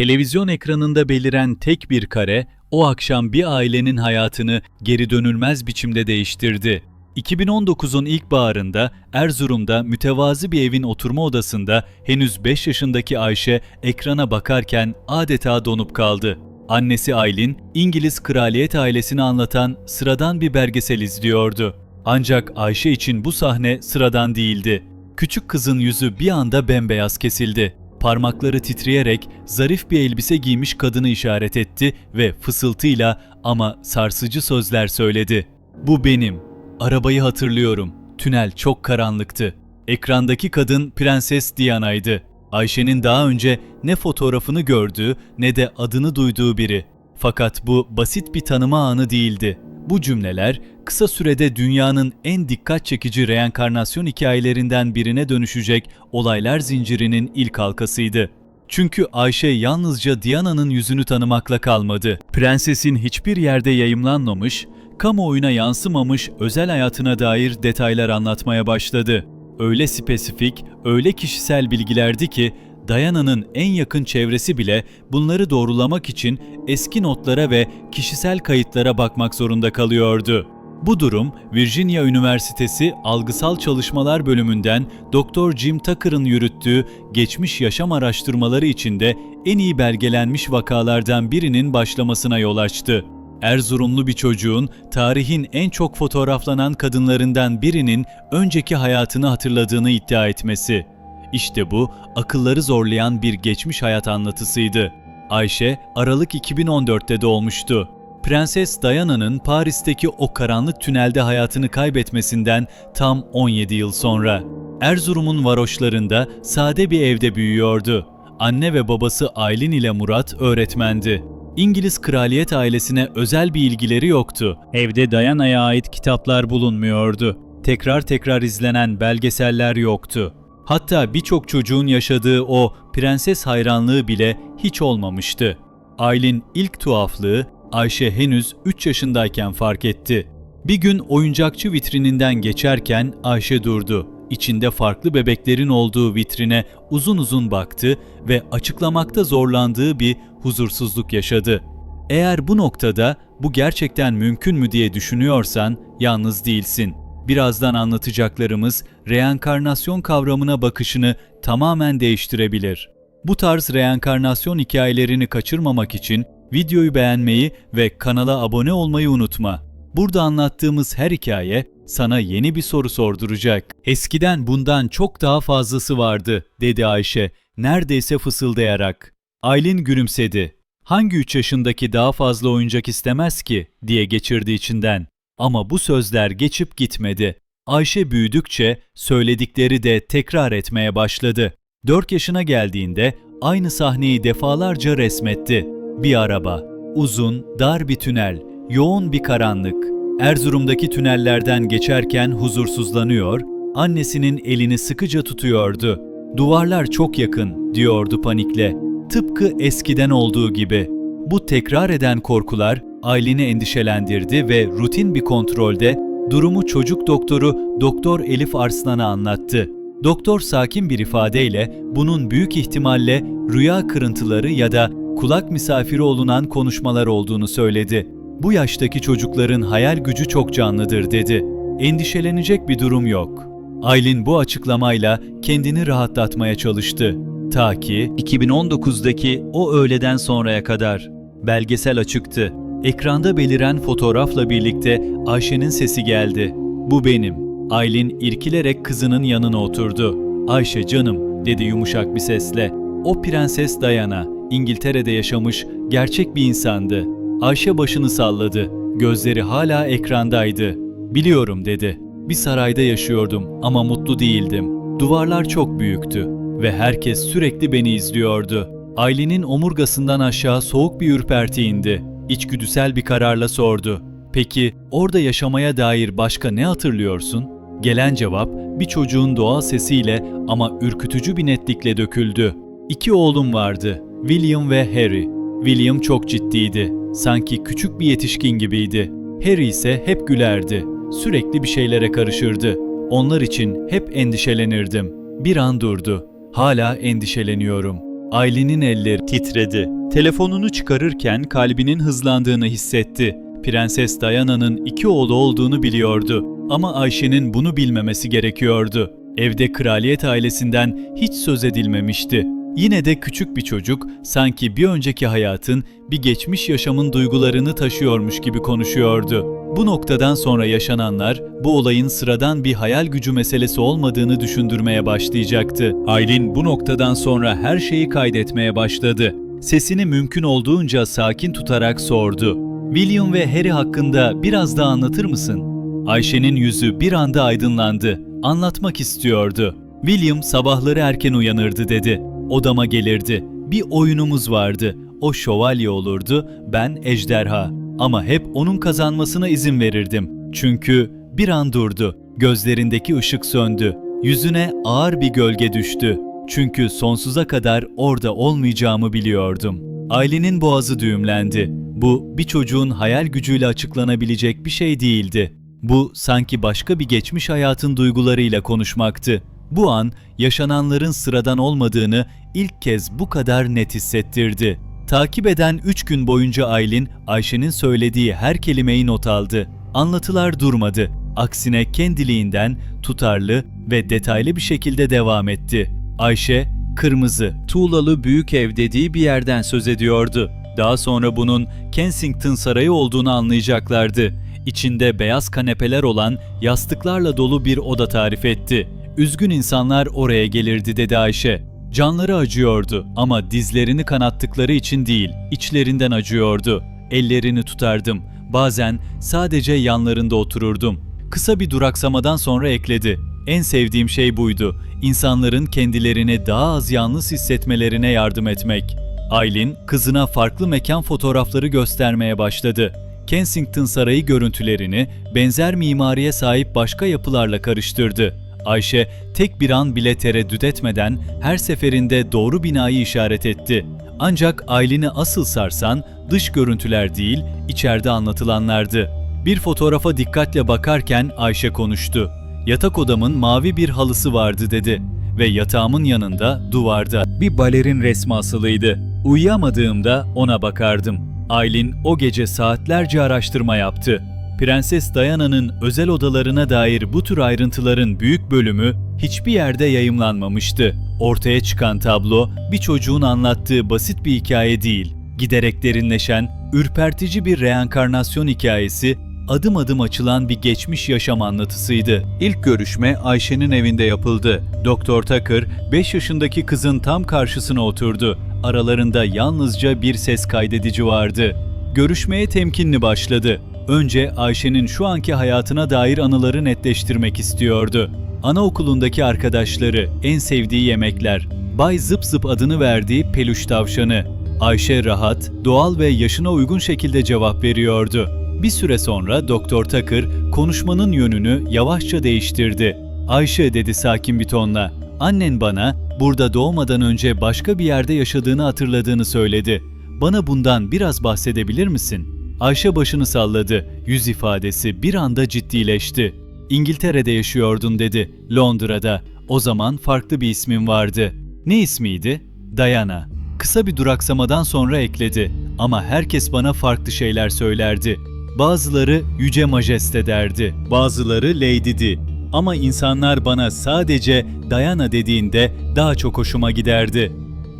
Televizyon ekranında beliren tek bir kare o akşam bir ailenin hayatını geri dönülmez biçimde değiştirdi. 2019'un ilkbaharında Erzurum'da mütevazı bir evin oturma odasında henüz 5 yaşındaki Ayşe ekrana bakarken adeta donup kaldı. Annesi Aylin, İngiliz kraliyet ailesini anlatan sıradan bir belgesel izliyordu. Ancak Ayşe için bu sahne sıradan değildi. Küçük kızın yüzü bir anda bembeyaz kesildi. Parmakları titreyerek zarif bir elbise giymiş kadını işaret etti ve fısıltıyla ama sarsıcı sözler söyledi. Bu benim. Arabayı hatırlıyorum. Tünel çok karanlıktı. Ekrandaki kadın Prenses Diana'ydı. Ayşe'nin daha önce ne fotoğrafını gördüğü ne de adını duyduğu biri. Fakat bu basit bir tanıma anı değildi. Bu cümleler kısa sürede dünyanın en dikkat çekici reenkarnasyon hikayelerinden birine dönüşecek olaylar zincirinin ilk halkasıydı. Çünkü Ayşe yalnızca Diana'nın yüzünü tanımakla kalmadı. Prensesin hiçbir yerde yayımlanmamış, kamuoyuna yansımamış özel hayatına dair detaylar anlatmaya başladı. Öyle spesifik, öyle kişisel bilgilerdi ki Diana'nın en yakın çevresi bile bunları doğrulamak için eski notlara ve kişisel kayıtlara bakmak zorunda kalıyordu. Bu durum Virginia Üniversitesi Algısal Çalışmalar bölümünden Dr. Jim Tucker'ın yürüttüğü geçmiş yaşam araştırmaları içinde en iyi belgelenmiş vakalardan birinin başlamasına yol açtı. Erzurumlu bir çocuğun tarihin en çok fotoğraflanan kadınlarından birinin önceki hayatını hatırladığını iddia etmesi. İşte bu akılları zorlayan bir geçmiş hayat anlatısıydı. Ayşe Aralık 2014'te doğmuştu. Prenses Diana'nın Paris'teki o karanlık tünelde hayatını kaybetmesinden tam 17 yıl sonra. Erzurum'un varoşlarında sade bir evde büyüyordu. Anne ve babası Aylin ile Murat öğretmendi. İngiliz kraliyet ailesine özel bir ilgileri yoktu. Evde Diana'ya ait kitaplar bulunmuyordu. Tekrar tekrar izlenen belgeseller yoktu. Hatta birçok çocuğun yaşadığı o prenses hayranlığı bile hiç olmamıştı. Aylin ilk tuhaflığı Ayşe henüz 3 yaşındayken fark etti. Bir gün oyuncakçı vitrininden geçerken Ayşe durdu. İçinde farklı bebeklerin olduğu vitrine uzun uzun baktı ve açıklamakta zorlandığı bir huzursuzluk yaşadı. Eğer bu noktada bu gerçekten mümkün mü diye düşünüyorsan yalnız değilsin. Birazdan anlatacaklarımız reenkarnasyon kavramına bakışını tamamen değiştirebilir. Bu tarz reenkarnasyon hikayelerini kaçırmamak için videoyu beğenmeyi ve kanala abone olmayı unutma. Burada anlattığımız her hikaye sana yeni bir soru sorduracak. Eskiden bundan çok daha fazlası vardı, dedi Ayşe, neredeyse fısıldayarak. Aylin gülümsedi. Hangi üç yaşındaki daha fazla oyuncak istemez ki, diye geçirdi içinden. Ama bu sözler geçip gitmedi. Ayşe büyüdükçe söyledikleri de tekrar etmeye başladı. 4 yaşına geldiğinde aynı sahneyi defalarca resmetti. Bir araba, uzun, dar bir tünel, yoğun bir karanlık. Erzurum'daki tünellerden geçerken huzursuzlanıyor, annesinin elini sıkıca tutuyordu. Duvarlar çok yakın, diyordu panikle. Tıpkı eskiden olduğu gibi. Bu tekrar eden korkular Aylin'i endişelendirdi ve rutin bir kontrolde durumu çocuk doktoru Doktor Elif Arslan'a anlattı. Doktor sakin bir ifadeyle bunun büyük ihtimalle rüya kırıntıları ya da kulak misafiri olunan konuşmalar olduğunu söyledi. Bu yaştaki çocukların hayal gücü çok canlıdır dedi. Endişelenecek bir durum yok. Aylin bu açıklamayla kendini rahatlatmaya çalıştı. Ta ki 2019'daki o öğleden sonraya kadar. Belgesel açıktı. Ekranda beliren fotoğrafla birlikte Ayşe'nin sesi geldi. Bu benim. Aylin irkilerek kızının yanına oturdu. Ayşe canım dedi yumuşak bir sesle. O prenses Diana, İngiltere'de yaşamış gerçek bir insandı. Ayşe başını salladı. Gözleri hala ekrandaydı. Biliyorum dedi. Bir sarayda yaşıyordum ama mutlu değildim. Duvarlar çok büyüktü ve herkes sürekli beni izliyordu. Aylin'in omurgasından aşağı soğuk bir ürperti indi. İçgüdüsel bir kararla sordu. Peki orada yaşamaya dair başka ne hatırlıyorsun? Gelen cevap bir çocuğun doğal sesiyle ama ürkütücü bir netlikle döküldü. İki oğlum vardı, William ve Harry. William çok ciddiydi, sanki küçük bir yetişkin gibiydi. Harry ise hep gülerdi, sürekli bir şeylere karışırdı. Onlar için hep endişelenirdim. Bir an durdu. Hala endişeleniyorum. Aylin'in elleri titredi. Telefonunu çıkarırken kalbinin hızlandığını hissetti. Prenses Diana'nın iki oğlu olduğunu biliyordu ama Ayşe'nin bunu bilmemesi gerekiyordu. Evde kraliyet ailesinden hiç söz edilmemişti. Yine de küçük bir çocuk sanki bir önceki hayatın, bir geçmiş yaşamın duygularını taşıyormuş gibi konuşuyordu. Bu noktadan sonra yaşananlar bu olayın sıradan bir hayal gücü meselesi olmadığını düşündürmeye başlayacaktı. Aylin bu noktadan sonra her şeyi kaydetmeye başladı. Sesini mümkün olduğunca sakin tutarak sordu. William ve Harry hakkında biraz daha anlatır mısın? Ayşe'nin yüzü bir anda aydınlandı. Anlatmak istiyordu. William sabahları erken uyanırdı dedi. Odama gelirdi. Bir oyunumuz vardı. O şövalye olurdu, ben ejderha. Ama hep onun kazanmasına izin verirdim. Çünkü bir an durdu. Gözlerindeki ışık söndü. Yüzüne ağır bir gölge düştü. Çünkü sonsuza kadar orada olmayacağımı biliyordum. Ailenin boğazı düğümlendi. Bu bir çocuğun hayal gücüyle açıklanabilecek bir şey değildi. Bu sanki başka bir geçmiş hayatın duygularıyla konuşmaktı. Bu an yaşananların sıradan olmadığını ilk kez bu kadar net hissettirdi. Takip eden 3 gün boyunca Aylin, Ayşe'nin söylediği her kelimeyi not aldı. Anlatılar durmadı. Aksine kendiliğinden tutarlı ve detaylı bir şekilde devam etti. Ayşe, kırmızı, tuğlalı büyük ev dediği bir yerden söz ediyordu. Daha sonra bunun Kensington Sarayı olduğunu anlayacaklardı. İçinde beyaz kanepeler olan yastıklarla dolu bir oda tarif etti. Üzgün insanlar oraya gelirdi dedi Ayşe. Canları acıyordu ama dizlerini kanattıkları için değil, içlerinden acıyordu. Ellerini tutardım. Bazen sadece yanlarında otururdum. Kısa bir duraksamadan sonra ekledi. En sevdiğim şey buydu. İnsanların kendilerini daha az yalnız hissetmelerine yardım etmek. Aylin kızına farklı mekan fotoğrafları göstermeye başladı. Kensington Sarayı görüntülerini benzer mimariye sahip başka yapılarla karıştırdı. Ayşe tek bir an bile tereddüt etmeden her seferinde doğru binayı işaret etti. Ancak Aylin'i asıl sarsan dış görüntüler değil, içeride anlatılanlardı. Bir fotoğrafa dikkatle bakarken Ayşe konuştu. Yatak odamın mavi bir halısı vardı dedi ve yatağımın yanında duvarda bir balerin resmi asılıydı. Uyuyamadığımda ona bakardım. Aylin o gece saatlerce araştırma yaptı. Prenses Diana'nın özel odalarına dair bu tür ayrıntıların büyük bölümü hiçbir yerde yayımlanmamıştı. Ortaya çıkan tablo bir çocuğun anlattığı basit bir hikaye değil. Giderek derinleşen, ürpertici bir reenkarnasyon hikayesi, adım adım açılan bir geçmiş yaşam anlatısıydı. İlk görüşme Ayşe'nin evinde yapıldı. Doktor Tucker 5 yaşındaki kızın tam karşısına oturdu. Aralarında yalnızca bir ses kaydedici vardı. Görüşmeye temkinli başladı. Önce Ayşe'nin şu anki hayatına dair anıları netleştirmek istiyordu. Anaokulundaki arkadaşları, en sevdiği yemekler, Bay Zıp Zıp adını verdiği peluş tavşanı. Ayşe rahat, doğal ve yaşına uygun şekilde cevap veriyordu. Bir süre sonra Doktor Tucker konuşmanın yönünü yavaşça değiştirdi. Ayşe dedi sakin bir tonla. Annen bana burada doğmadan önce başka bir yerde yaşadığını hatırladığını söyledi. Bana bundan biraz bahsedebilir misin? Ayşe başını salladı. Yüz ifadesi bir anda ciddileşti. İngiltere'de yaşıyordun dedi. Londra'da. O zaman farklı bir ismin vardı. Ne ismiydi? Diana. Kısa bir duraksamadan sonra ekledi. Ama herkes bana farklı şeyler söylerdi. Bazıları Yüce Majeste derdi. Bazıları Lady'di. Ama insanlar bana sadece Diana dediğinde daha çok hoşuma giderdi.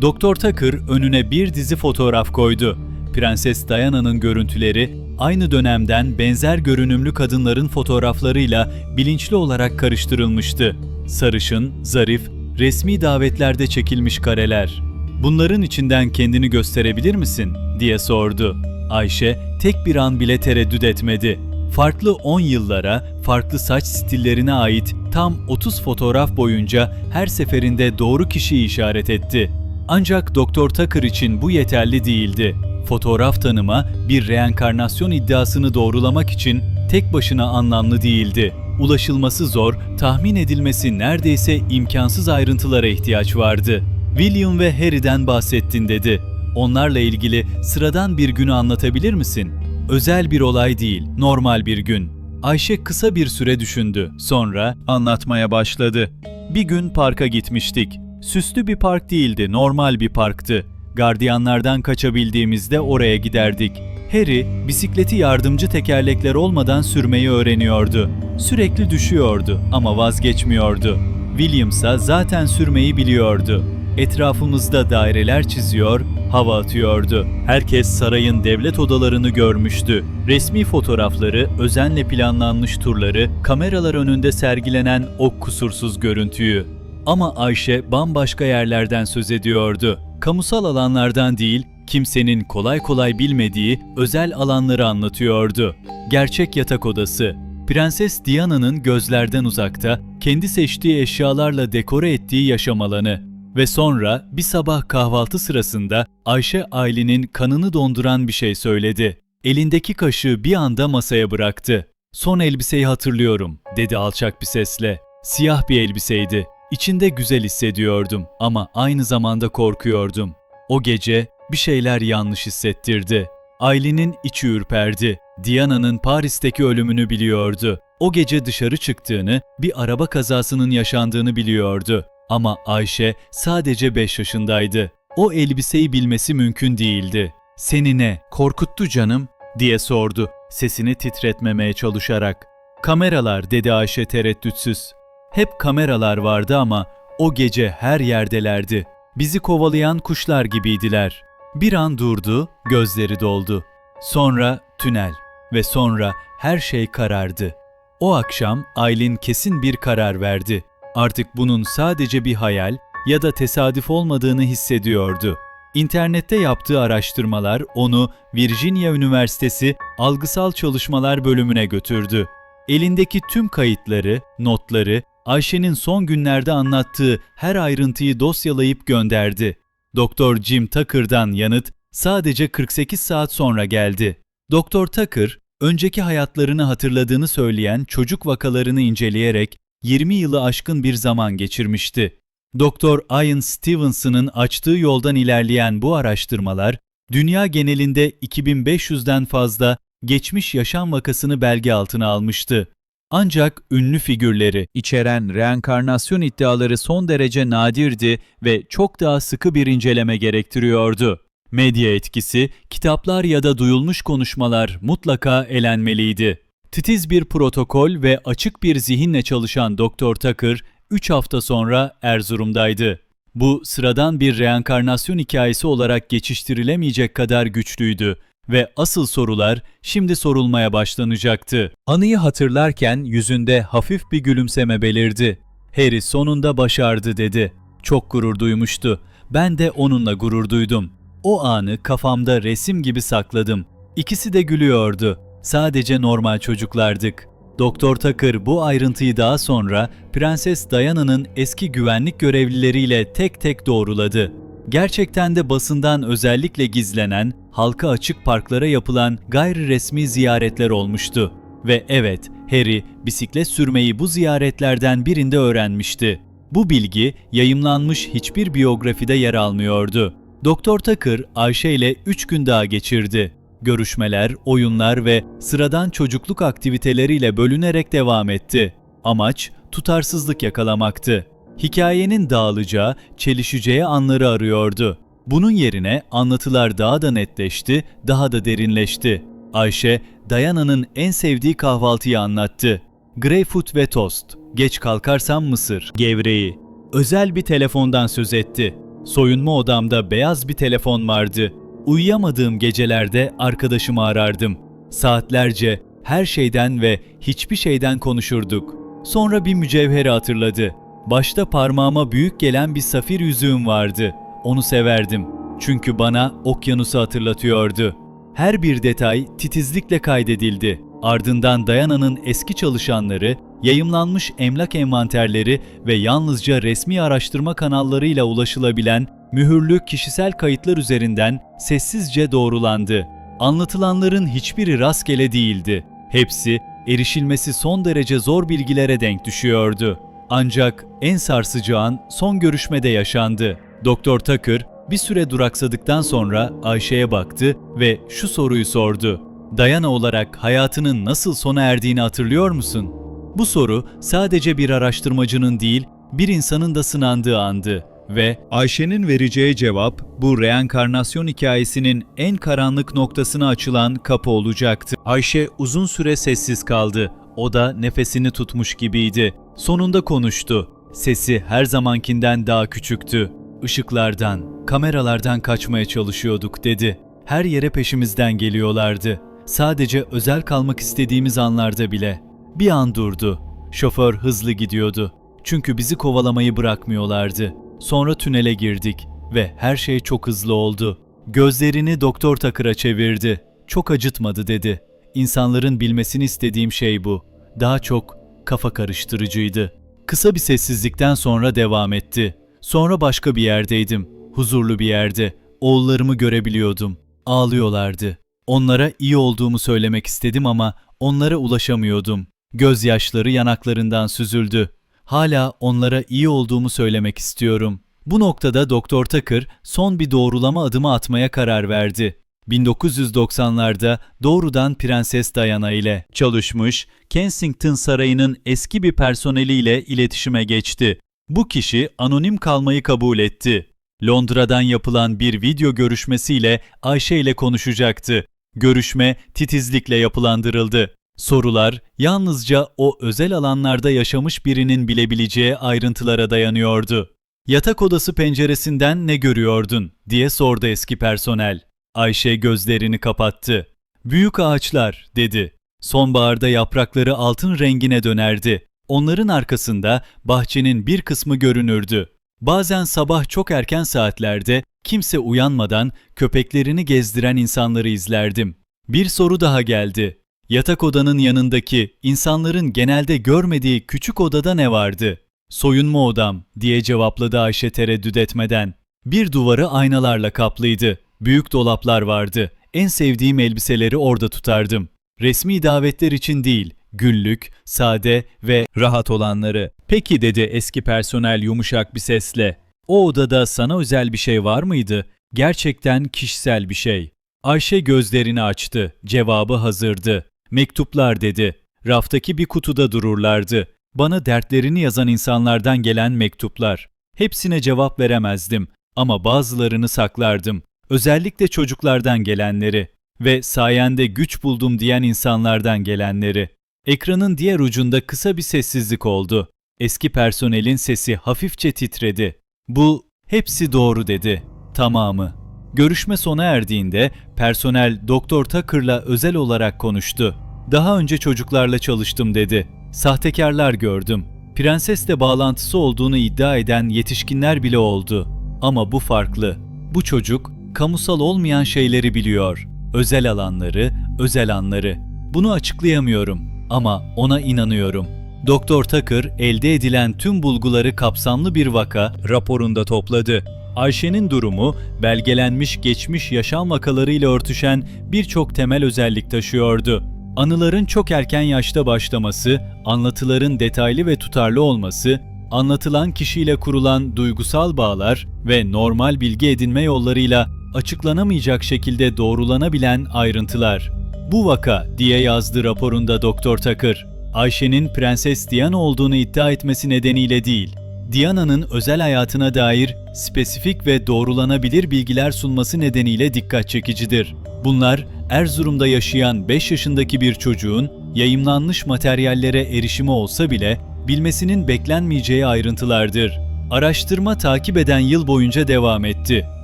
Doktor Tucker önüne bir dizi fotoğraf koydu. Prenses Diana'nın görüntüleri aynı dönemden benzer görünümlü kadınların fotoğraflarıyla bilinçli olarak karıştırılmıştı. Sarışın, zarif, resmi davetlerde çekilmiş kareler. Bunların içinden kendini gösterebilir misin? diye sordu. Ayşe tek bir an bile tereddüt etmedi. Farklı 10 yıllara, farklı saç stillerine ait tam 30 fotoğraf boyunca her seferinde doğru kişiyi işaret etti. Ancak Doktor Tucker için bu yeterli değildi. Fotoğraf tanıma bir reenkarnasyon iddiasını doğrulamak için tek başına anlamlı değildi. Ulaşılması zor, tahmin edilmesi neredeyse imkansız ayrıntılara ihtiyaç vardı. William ve Harry'den bahsettin dedi. Onlarla ilgili sıradan bir günü anlatabilir misin? Özel bir olay değil, normal bir gün. Ayşe kısa bir süre düşündü. Sonra anlatmaya başladı. Bir gün parka gitmiştik. Süslü bir park değildi, normal bir parktı. Gardiyanlardan kaçabildiğimizde oraya giderdik. Harry bisikleti yardımcı tekerlekler olmadan sürmeyi öğreniyordu. Sürekli düşüyordu ama vazgeçmiyordu. Williamsa zaten sürmeyi biliyordu. Etrafımızda daireler çiziyor, hava atıyordu. Herkes sarayın devlet odalarını görmüştü. Resmi fotoğrafları, özenle planlanmış turları, kameralar önünde sergilenen o kusursuz görüntüyü. Ama Ayşe bambaşka yerlerden söz ediyordu. Kamusal alanlardan değil, kimsenin kolay kolay bilmediği özel alanları anlatıyordu. Gerçek yatak odası. Prenses Diana'nın gözlerden uzakta, kendi seçtiği eşyalarla dekore ettiği yaşam alanı. Ve sonra bir sabah kahvaltı sırasında Ayşe ailenin kanını donduran bir şey söyledi. Elindeki kaşığı bir anda masaya bıraktı. Son elbiseyi hatırlıyorum, dedi alçak bir sesle. Siyah bir elbiseydi. İçinde güzel hissediyordum ama aynı zamanda korkuyordum. O gece bir şeyler yanlış hissettirdi. Aylin'in içi ürperdi. Diana'nın Paris'teki ölümünü biliyordu. O gece dışarı çıktığını, bir araba kazasının yaşandığını biliyordu. Ama Ayşe sadece 5 yaşındaydı. O elbiseyi bilmesi mümkün değildi. Seni ne, korkuttu canım? diye sordu, sesini titretmemeye çalışarak. Kameralar dedi Ayşe tereddütsüz. Hep kameralar vardı ama o gece her yerdelerdi. Bizi kovalayan kuşlar gibiydiler. Bir an durdu, gözleri doldu. Sonra tünel ve sonra her şey karardı. O akşam Aylin kesin bir karar verdi. Artık bunun sadece bir hayal ya da tesadüf olmadığını hissediyordu. İnternette yaptığı araştırmalar onu Virginia Üniversitesi Algısal Çalışmalar bölümüne götürdü. Elindeki tüm kayıtları, notları, Ayşe'nin son günlerde anlattığı her ayrıntıyı dosyalayıp gönderdi. Doktor Jim Tucker'dan yanıt sadece 48 saat sonra geldi. Doktor Tucker, önceki hayatlarını hatırladığını söyleyen çocuk vakalarını inceleyerek 20 yılı aşkın bir zaman geçirmişti. Doktor Ian Stevenson'ın açtığı yoldan ilerleyen bu araştırmalar, dünya genelinde 2500'den fazla geçmiş yaşam vakasını belge altına almıştı. Ancak ünlü figürleri içeren reenkarnasyon iddiaları son derece nadirdi ve çok daha sıkı bir inceleme gerektiriyordu. Medya etkisi, kitaplar ya da duyulmuş konuşmalar mutlaka elenmeliydi. Titiz bir protokol ve açık bir zihinle çalışan Doktor Tucker 3 hafta sonra Erzurum'daydı. Bu sıradan bir reenkarnasyon hikayesi olarak geçiştirilemeyecek kadar güçlüydü ve asıl sorular şimdi sorulmaya başlanacaktı. Anıyı hatırlarken yüzünde hafif bir gülümseme belirdi. Harry sonunda başardı dedi. Çok gurur duymuştu. Ben de onunla gurur duydum. O anı kafamda resim gibi sakladım. İkisi de gülüyordu. Sadece normal çocuklardık. Doktor Tucker bu ayrıntıyı daha sonra Prenses Diana'nın eski güvenlik görevlileriyle tek tek doğruladı. Gerçekten de basından özellikle gizlenen, halka açık parklara yapılan gayri resmi ziyaretler olmuştu. Ve evet, Harry bisiklet sürmeyi bu ziyaretlerden birinde öğrenmişti. Bu bilgi yayımlanmış hiçbir biyografide yer almıyordu. Doktor Tucker Ayşe ile 3 gün daha geçirdi. Görüşmeler, oyunlar ve sıradan çocukluk aktiviteleriyle bölünerek devam etti. Amaç tutarsızlık yakalamaktı. Hikayenin dağılacağı, çelişeceği anları arıyordu. Bunun yerine anlatılar daha da netleşti, daha da derinleşti. Ayşe, Dayana'nın en sevdiği kahvaltıyı anlattı. Greyfurt ve tost, geç kalkarsam mısır, gevreği. Özel bir telefondan söz etti. Soyunma odamda beyaz bir telefon vardı. Uyuyamadığım gecelerde arkadaşımı arardım. Saatlerce her şeyden ve hiçbir şeyden konuşurduk. Sonra bir mücevheri hatırladı. Başta parmağıma büyük gelen bir safir yüzüğüm vardı. Onu severdim. Çünkü bana okyanusu hatırlatıyordu. Her bir detay titizlikle kaydedildi. Ardından Dayana'nın eski çalışanları, yayımlanmış emlak envanterleri ve yalnızca resmi araştırma kanallarıyla ulaşılabilen mühürlü kişisel kayıtlar üzerinden sessizce doğrulandı. Anlatılanların hiçbiri rastgele değildi. Hepsi erişilmesi son derece zor bilgilere denk düşüyordu. Ancak en sarsıcı an son görüşmede yaşandı. Doktor Tucker bir süre duraksadıktan sonra Ayşe'ye baktı ve şu soruyu sordu. Dayana olarak hayatının nasıl sona erdiğini hatırlıyor musun? Bu soru sadece bir araştırmacının değil, bir insanın da sınandığı andı ve Ayşe'nin vereceği cevap bu reenkarnasyon hikayesinin en karanlık noktasına açılan kapı olacaktı. Ayşe uzun süre sessiz kaldı. O da nefesini tutmuş gibiydi. Sonunda konuştu. Sesi her zamankinden daha küçüktü. Işıklardan, kameralardan kaçmaya çalışıyorduk dedi. Her yere peşimizden geliyorlardı. Sadece özel kalmak istediğimiz anlarda bile. Bir an durdu. Şoför hızlı gidiyordu. Çünkü bizi kovalamayı bırakmıyorlardı. Sonra tünele girdik ve her şey çok hızlı oldu. Gözlerini Doktor Takır'a çevirdi. Çok acıtmadı dedi. İnsanların bilmesini istediğim şey bu. Daha çok kafa karıştırıcıydı. Kısa bir sessizlikten sonra devam etti. Sonra başka bir yerdeydim. Huzurlu bir yerde. Oğullarımı görebiliyordum. Ağlıyorlardı. Onlara iyi olduğumu söylemek istedim ama onlara ulaşamıyordum. Gözyaşları yanaklarından süzüldü. Hala onlara iyi olduğumu söylemek istiyorum. Bu noktada Doktor Takır son bir doğrulama adımı atmaya karar verdi. 1990'larda doğrudan Prenses Diana ile çalışmış, Kensington Sarayı'nın eski bir personeliyle iletişime geçti. Bu kişi anonim kalmayı kabul etti. Londra'dan yapılan bir video görüşmesiyle Ayşe ile konuşacaktı. Görüşme titizlikle yapılandırıldı. Sorular yalnızca o özel alanlarda yaşamış birinin bilebileceği ayrıntılara dayanıyordu. Yatak odası penceresinden ne görüyordun diye sordu eski personel. Ayşe gözlerini kapattı. Büyük ağaçlar dedi. Sonbaharda yaprakları altın rengine dönerdi. Onların arkasında bahçenin bir kısmı görünürdü. Bazen sabah çok erken saatlerde kimse uyanmadan köpeklerini gezdiren insanları izlerdim. Bir soru daha geldi. Yatak odanın yanındaki insanların genelde görmediği küçük odada ne vardı? Soyunma odam diye cevapladı Ayşe tereddüt etmeden. Bir duvarı aynalarla kaplıydı. Büyük dolaplar vardı. En sevdiğim elbiseleri orada tutardım. Resmi davetler için değil, günlük, sade ve rahat olanları. Peki dedi eski personel yumuşak bir sesle. O odada sana özel bir şey var mıydı? Gerçekten kişisel bir şey. Ayşe gözlerini açtı. Cevabı hazırdı. Mektuplar dedi. Raftaki bir kutuda dururlardı. Bana dertlerini yazan insanlardan gelen mektuplar. Hepsine cevap veremezdim ama bazılarını saklardım. Özellikle çocuklardan gelenleri ve sayende güç buldum diyen insanlardan gelenleri. Ekranın diğer ucunda kısa bir sessizlik oldu. Eski personelin sesi hafifçe titredi. Bu hepsi doğru dedi. Tamamı. Görüşme sona erdiğinde personel Doktor Tucker'la özel olarak konuştu. Daha önce çocuklarla çalıştım dedi. Sahtekarlar gördüm. Prensesle bağlantısı olduğunu iddia eden yetişkinler bile oldu. Ama bu farklı. Bu çocuk kamusal olmayan şeyleri biliyor. Özel alanları, özel anları. Bunu açıklayamıyorum ama ona inanıyorum. Doktor Tucker elde edilen tüm bulguları kapsamlı bir vaka raporunda topladı. Ayşe'nin durumu belgelenmiş geçmiş yaşam vakalarıyla örtüşen birçok temel özellik taşıyordu. Anıların çok erken yaşta başlaması, anlatıların detaylı ve tutarlı olması, anlatılan kişiyle kurulan duygusal bağlar ve normal bilgi edinme yollarıyla açıklanamayacak şekilde doğrulanabilen ayrıntılar. Bu vaka diye yazdı raporunda Doktor Takır. Ayşe'nin Prenses Diana olduğunu iddia etmesi nedeniyle değil, Diana'nın özel hayatına dair spesifik ve doğrulanabilir bilgiler sunması nedeniyle dikkat çekicidir. Bunlar Erzurum'da yaşayan 5 yaşındaki bir çocuğun yayımlanmış materyallere erişimi olsa bile bilmesinin beklenmeyeceği ayrıntılardır. Araştırma takip eden yıl boyunca devam etti.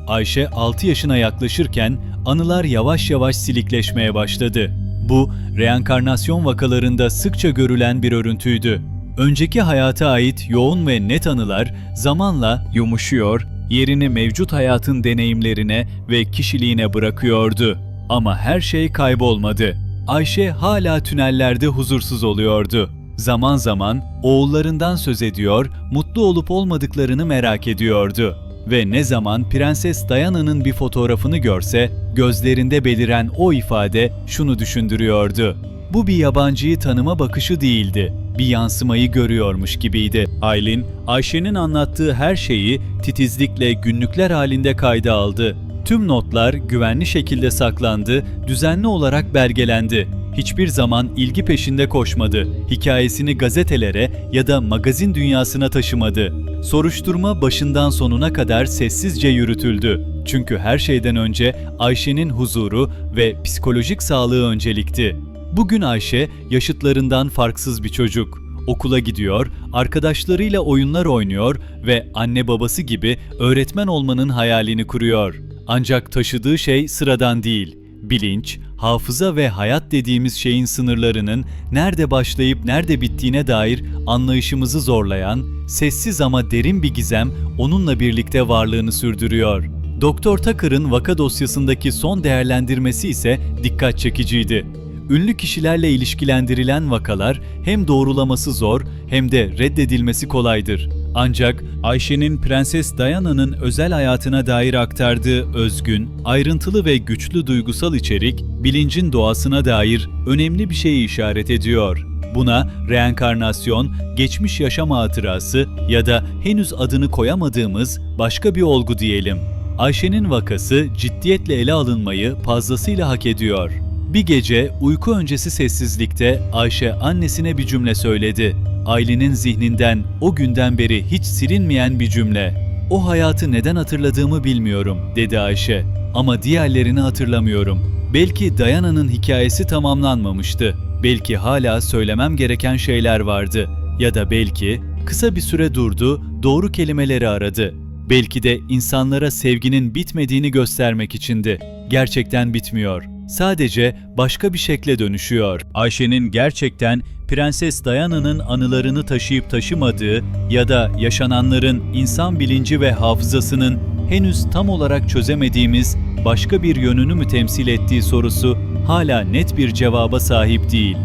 Ayşe 6 yaşına yaklaşırken anılar yavaş yavaş silikleşmeye başladı. Bu, reenkarnasyon vakalarında sıkça görülen bir örüntüydü. Önceki hayata ait yoğun ve net anılar zamanla yumuşuyor, yerini mevcut hayatın deneyimlerine ve kişiliğine bırakıyordu. Ama her şey kaybolmadı. Ayşe hala tünellerde huzursuz oluyordu. Zaman zaman oğullarından söz ediyor, mutlu olup olmadıklarını merak ediyordu. Ve ne zaman Prenses Diana'nın bir fotoğrafını görse, gözlerinde beliren o ifade şunu düşündürüyordu. Bu bir yabancıyı tanıma bakışı değildi. Bir yansımayı görüyormuş gibiydi. Aylin, Ayşe'nin anlattığı her şeyi titizlikle günlükler halinde kayda aldı. Tüm notlar güvenli şekilde saklandı, düzenli olarak belgelendi. hiçbir zaman ilgi peşinde koşmadı. Hikayesini gazetelere ya da magazin dünyasına taşımadı. Soruşturma başından sonuna kadar sessizce yürütüldü. Çünkü her şeyden önce Ayşe'nin huzuru ve psikolojik sağlığı öncelikti. Bugün Ayşe yaşıtlarından farksız bir çocuk. Okula gidiyor, arkadaşlarıyla oyunlar oynuyor ve anne babası gibi öğretmen olmanın hayalini kuruyor. Ancak taşıdığı şey sıradan değil. Bilinç, hafıza ve hayat dediğimiz şeyin sınırlarının nerede başlayıp nerede bittiğine dair anlayışımızı zorlayan, sessiz ama derin bir gizem onunla birlikte varlığını sürdürüyor. Doktor Tucker'ın vaka dosyasındaki son değerlendirmesi ise dikkat çekiciydi. Ünlü kişilerle ilişkilendirilen vakalar hem doğrulaması zor hem de reddedilmesi kolaydır. Ancak Ayşe'nin Prenses Diana'nın özel hayatına dair aktardığı özgün, ayrıntılı ve güçlü duygusal içerik, bilincin doğasına dair önemli bir şeyi işaret ediyor. Buna reenkarnasyon, geçmiş yaşam hatırası ya da henüz adını koyamadığımız başka bir olgu diyelim. Ayşe'nin vakası ciddiyetle ele alınmayı fazlasıyla hak ediyor. Bir gece uyku öncesi sessizlikte Ayşe annesine bir cümle söyledi. Ailenin zihninden o günden beri hiç silinmeyen bir cümle. O hayatı neden hatırladığımı bilmiyorum, dedi Ayşe. Ama diğerlerini hatırlamıyorum. Belki Dayana'nın hikayesi tamamlanmamıştı. Belki hala söylemem gereken şeyler vardı. Ya da belki kısa bir süre durdu, doğru kelimeleri aradı. Belki de insanlara sevginin bitmediğini göstermek içindi. Gerçekten bitmiyor. Sadece başka bir şekle dönüşüyor. Ayşe'nin gerçekten Prenses Diana'nın anılarını taşıyıp taşımadığı ya da yaşananların insan bilinci ve hafızasının henüz tam olarak çözemediğimiz başka bir yönünü mü temsil ettiği sorusu hala net bir cevaba sahip değil.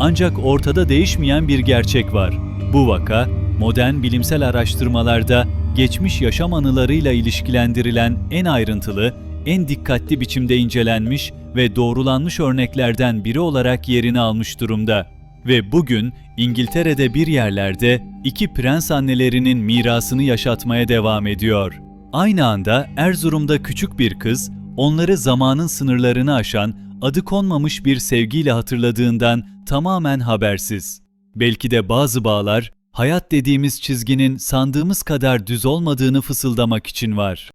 Ancak ortada değişmeyen bir gerçek var. Bu vaka, modern bilimsel araştırmalarda geçmiş yaşam anılarıyla ilişkilendirilen en ayrıntılı, en dikkatli biçimde incelenmiş ve doğrulanmış örneklerden biri olarak yerini almış durumda. Ve bugün İngiltere'de bir yerlerde iki prens annelerinin mirasını yaşatmaya devam ediyor. Aynı anda Erzurum'da küçük bir kız, onları zamanın sınırlarını aşan, adı konmamış bir sevgiyle hatırladığından tamamen habersiz. Belki de bazı bağlar, hayat dediğimiz çizginin sandığımız kadar düz olmadığını fısıldamak için var.